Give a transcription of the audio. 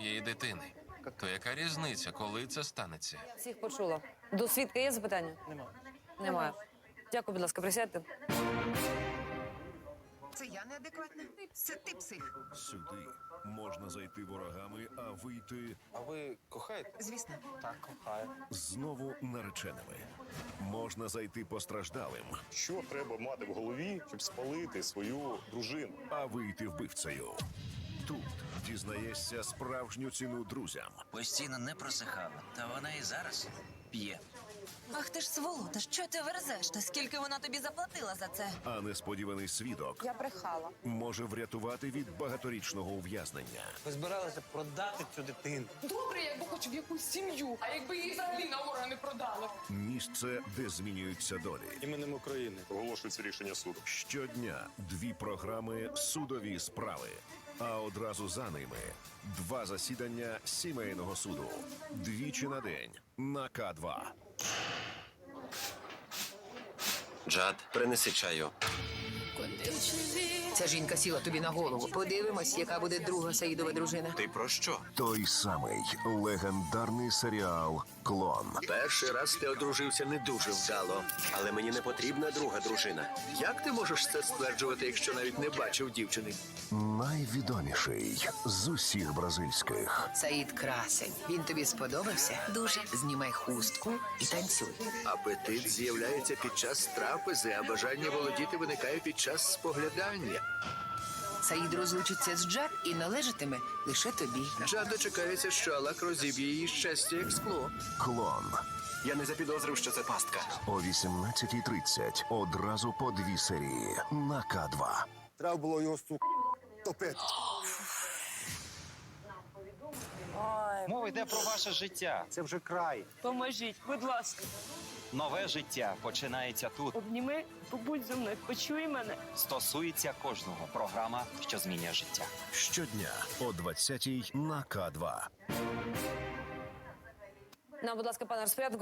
її дитини. То яка різниця, коли це станеться? Всіх почула. До свідка є запитання? Немає. Немає. Дякую, будь ласка, присядьте. Це я неадекватна? Це ти псих. Сюди можна зайти ворогами, а вийти А ви кохаєте? Звісно. Так, кохаю. знову нареченими. Можна зайти постраждалим, Що треба мати в голові, щоб спалити свою дружину? а вийти вбивцею. Тут дізнаєшся справжню ціну друзям. Постійно не просихала, та вона і зараз п'є. Ах ти ж сволота, що ти верзеш? Та скільки вона тобі заплатила за це? А несподіваний свідок Я брехала. може врятувати від багаторічного ув'язнення. Ви збиралися продати цю дитину. Добре, якби хоч в якусь сім'ю, а якби її взагалі на органи продали. Місце, де змінюються долі. Іменем України. Оголошується рішення суду. Щодня дві програми судові справи. А одразу за ними два засідання сімейного суду. Двічі на день на К2. Джад, принеси чаю. Ця жінка сіла тобі на голову. Подивимось, яка буде друга Саїдова дружина. Ти про що? Той самий легендарний серіал Клон. Перший раз ти одружився не дуже вдало, але мені не потрібна друга дружина. Як ти можеш це стверджувати, якщо навіть не бачив дівчини? Найвідоміший з усіх бразильських. Саїд красень. Він тобі сподобався? Дуже. Знімай хустку і танцюй. Апетит з'являється під час трапези, а бажання володіти виникає під час споглядання. Саїд розлучиться з Джад і належатиме лише тобі. Джад дочекається, що Алак розіб'є її щастя як скло. Клон Я не запідозрив, що це пастка. о 18.30. Одразу по дві серії на К2. Треба було його сука топити. Мова йде про ваше життя. Це вже край. Поможіть, будь ласка, Нове життя починається тут. обніми, побудь зі мною, почуй мене. Стосується кожного. Програма, що змінює життя. Щодня о 20.00 на К2. Нам, будь ласка, пане розпорядку,